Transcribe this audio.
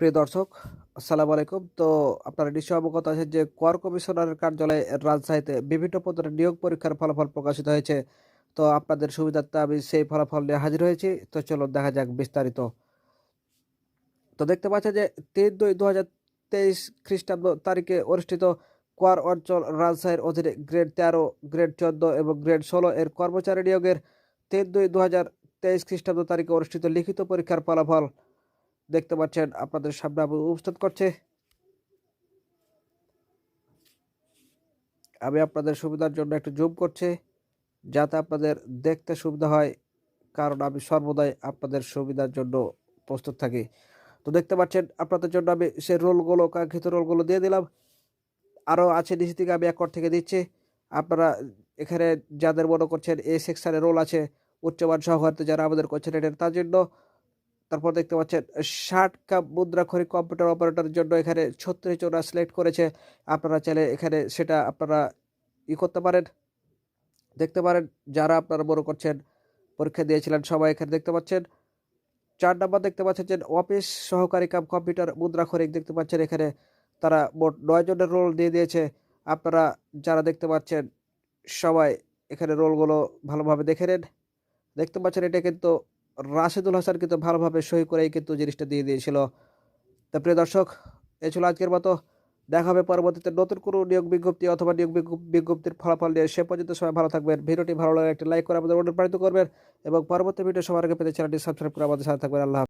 প্রিয় দর্শক, আসসালামু আলাইকুম। তো আপনারা নিশ্চয় অবগত আছেন যে কর কমিশনারের কার্যালয়ে রাজশাহীতে বিভিন্ন পদের নিয়োগ পরীক্ষার ফলাফল প্রকাশিত হয়েছে। তো আপনাদের সুবিধার্থে আমি সেই ফলাফল নিয়ে হাজির হয়েছি। তো চলুন দেখা যাক বিস্তারিত। তো দেখতে পাচ্ছেন যে তিন দুই দু হাজার তেইশ খ্রিস্টাব্দ তারিখে অনুষ্ঠিত কোয়ার অঞ্চল রাজশাহীর অধীনে গ্রেড তেরো, গ্রেড চোদ্দ এবং গ্রেড ষোলো এর কর্মচারী নিয়োগের তিন দুই দু হাজার তেইশ খ্রিস্টাব্দ তারিখে অনুষ্ঠিত লিখিত পরীক্ষার ফলাফল দেখতে পাচ্ছেন আপনাদের সামনে আমি উপস্থিত করছে। আমি আপনাদের সুবিধার জন্য একটু জুম করছি, যাতে আপনাদের দেখতে সুবিধা হয়, কারণ আমি সর্বদাই আপনাদের সুবিধার জন্য প্রস্তুত থাকি। তো দেখতে পাচ্ছেন আপনাদের জন্য আমি সে রোলগুলো, কাঙ্ক্ষিত রোলগুলো দিয়ে দিলাম। আরও আছে নিচে থেকে আমি এক থেকে দিচ্ছি। আপনারা এখানে যাদের মনে করছেন এ সেকশানে রোল আছে, উচ্চমান সহকারীতে যারা আমাদের করছেন এটার তার জন্য তারপর দেখতে পাচ্ছেন, ষাট কাপ মুদ্রাক্ষরিক কম্পিউটার অপারেটরের জন্য এখানে ছত্রিশ জন সিলেক্ট করেছে। আপনারা চাইলে এখানে সেটা আপনারা ই করতে পারেন। দেখতে পারেন, যারা আপনারা মনে করছেন পরীক্ষা দিয়েছিলেন, সবাই এখানে দেখতে পাচ্ছেন। চার নাম্বার দেখতে পাচ্ছেন যে অফিস সহকারী কাম কম্পিউটার মুদ্রাক্ষরিক দেখতে পাচ্ছেন এখানে তারা মোট নয় জনের রোল দিয়ে দিয়েছে। আপনারা যারা দেখতে পাচ্ছেন, সবাই এখানে রোলগুলো ভালোভাবে দেখে নেন। দেখতে পাচ্ছেন, এটা কিন্তু রাশেদুল হাসান কিন্তু ভালোভাবে সই করেই কিন্তু জিনিসটা দিয়ে দিয়েছিল। তা প্রিয় দর্শক, এ ছিল আজকের মতো। দেখা হবে পরবর্তীতে নতুন কোনো নিয়োগ বিজ্ঞপ্তি অথবা নিয়োগ বিজ্ঞপ্তির ফলাফল নিয়ে। সে পর্যন্ত সবাই ভালো থাকবেন। ভিডিওটি ভালো লাগে একটি লাইক করে আমাদের অনুপ্রাণিত করবেন। এবং পরবর্তী ভিডিও সবার আগে পেতে চ্যানেলটি সাবস্ক্রাইব করে আমাদের সাথে থাকবেন। আল্লাহ।